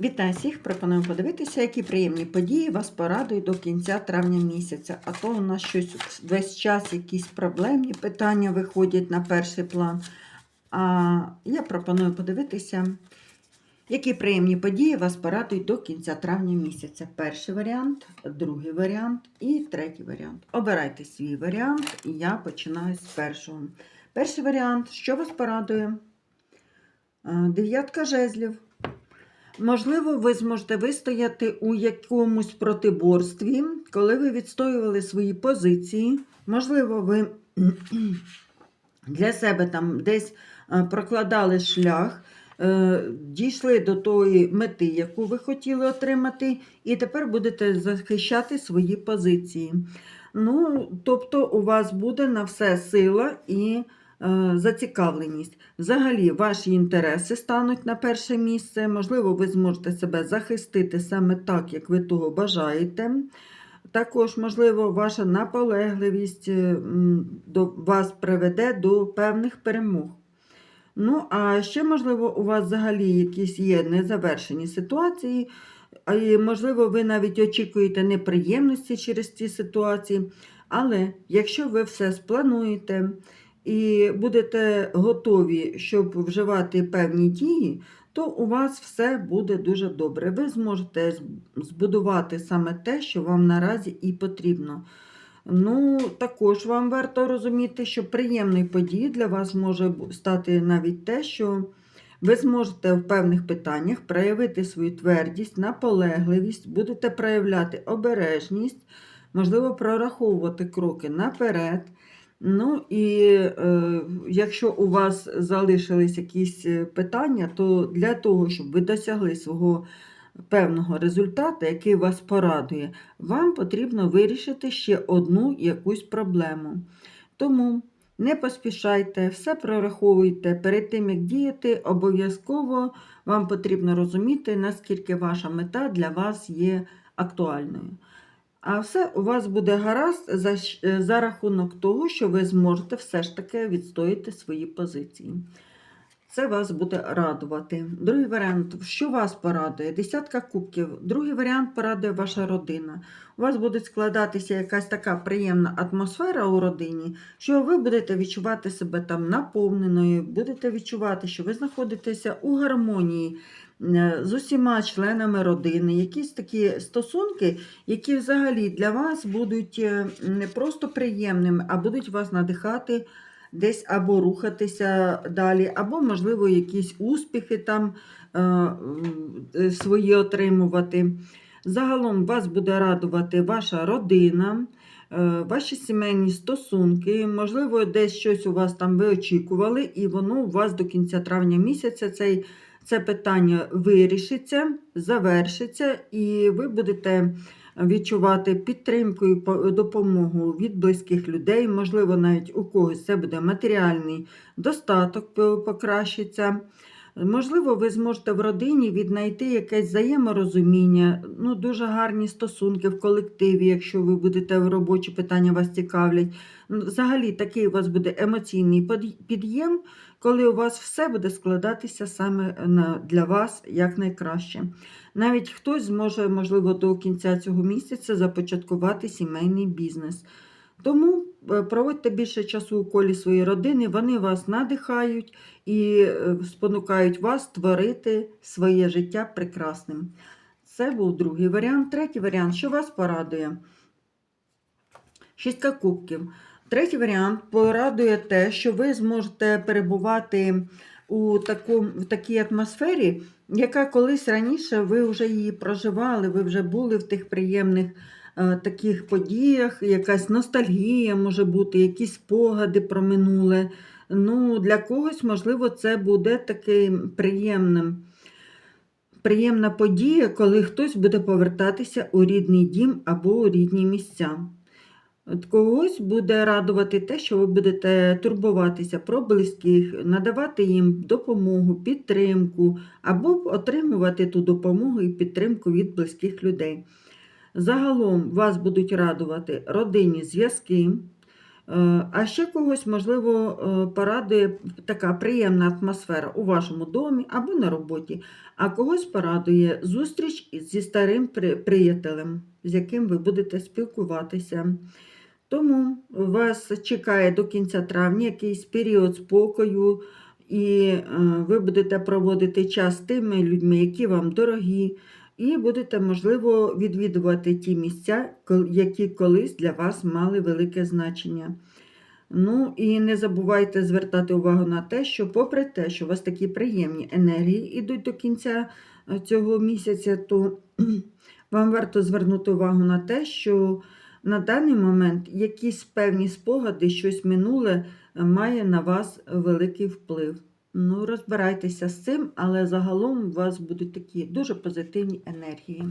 Вітаю всіх! Пропоную подивитися, які приємні події вас порадують до кінця травня місяця. А то у нас щось весь час якісь проблемні питання виходять на перший план. А я пропоную подивитися, які приємні події вас порадують до кінця травня місяця. Перший варіант, другий варіант і третій варіант. Обирайте свій варіант, і я починаю з першого. Перший варіант, що вас порадує? Е, Дев'ятка жезлів. Можливо, ви зможете вистояти у якомусь протиборстві, коли ви відстоювали свої позиції. Можливо, ви для себе там десь е, прокладали шлях, е, дійшли до тої мети, яку ви хотіли отримати, і тепер будете захищати свої позиції. Ну, тобто, у вас буде на все сила і зацікавленість. Взагалі, ваші інтереси стануть на перше місце. Можливо, ви зможете себе захистити саме так, як ви того бажаєте. Також, можливо, ваша наполегливість е, до вас приведе до певних перемог. Ну, а ще, можливо, у вас взагалі якісь є незавершені ситуації, і, можливо, ви навіть очікуєте неприємності через ці ситуації. Але якщо ви все сплануєте і будете готові, щоб вживати певні дії, то у вас все буде дуже добре. Ви зможете збудувати саме те, що вам наразі і потрібно. Ну, також вам варто розуміти, що приємною подією для вас може стати навіть те, що ви зможете в певних питаннях проявити свою твердість, наполегливість, будете проявляти обережність, можливо, прораховувати кроки наперед. Ну і е, якщо у вас залишились якісь е, питання, то для того, щоб ви досягли свого певного результату, який вас порадує, вам потрібно вирішити ще одну якусь проблему. Тому не поспішайте, все прораховуйте. Перед тим, як діяти, обов'язково вам потрібно розуміти, наскільки ваша мета для вас є актуальною. А все у вас буде гаразд за, е, за рахунок того, що ви зможете все ж таки відстояти свої позиції. Це вас буде радувати. Другий варіант, що вас порадує? Десятка кубків. Другий варіант порадує ваша родина. У вас буде складатися якась така приємна атмосфера у родині, що ви будете відчувати себе там наповненою, будете відчувати, що ви знаходитеся у гармонії е, з усіма членами родини. Якісь такі стосунки, які взагалі для вас будуть е, не просто приємними, а будуть вас надихати десь або рухатися далі, або, можливо, якісь успіхи там е, е, свої отримувати. Загалом вас буде радувати ваша родина, е, ваші сімейні стосунки, можливо, десь щось у вас там ви очікували, і воно у вас до кінця травня місяця цей, це питання вирішиться, завершиться, і ви будете відчувати підтримку і допомогу від близьких людей. Можливо, навіть у когось це буде матеріальний достаток покращиться. Можливо, ви зможете в родині віднайти якесь взаєморозуміння, ну, дуже гарні стосунки в колективі, якщо ви будете в робочі питання вас цікавлять. Ну, Взагалі, такий у вас буде емоційний під'єм, коли у вас все буде складатися саме для вас якнайкраще. Навіть хтось зможе, можливо, до кінця цього місяця започаткувати сімейний бізнес. Тому проводьте більше часу у колі своєї родини, вони вас надихають і е, спонукають вас творити своє життя прекрасним. Це був другий варіант. Третій варіант, що вас порадує? Шістка кубків. Третій варіант порадує те, що ви зможете перебувати у, такому, в такій атмосфері, яка колись раніше ви вже її проживали, ви вже були в тих приємних е, таких подіях, якась ностальгія може бути, якісь спогади про минуле. Ну, для когось, можливо, це буде таким приємним. Приємна подія, коли хтось буде повертатися у рідний дім або у рідні місця. От когось буде радувати те, що ви будете турбуватися про близьких, надавати їм допомогу, підтримку, або отримувати ту допомогу і підтримку від близьких людей. Загалом вас будуть радувати родинні зв'язки, Е, А ще когось, можливо, е, порадує така приємна атмосфера у вашому домі або на роботі, а когось порадує зустріч зі старим приятелем, з яким ви будете спілкуватися. Тому вас чекає до кінця травня якийсь період спокою, і е, ви будете проводити час з тими людьми, які вам дорогі, і будете, можливо, відвідувати ті місця, які колись для вас мали велике значення. Ну і не забувайте звертати увагу на те, що, попри те, що у вас такі приємні енергії йдуть до кінця е, цього місяця, то вам варто звернути увагу на те, що на даний момент якісь певні спогади, щось минуле е, має на вас великий вплив. Ну, розбирайтеся з цим, але загалом у вас будуть такі дуже позитивні енергії.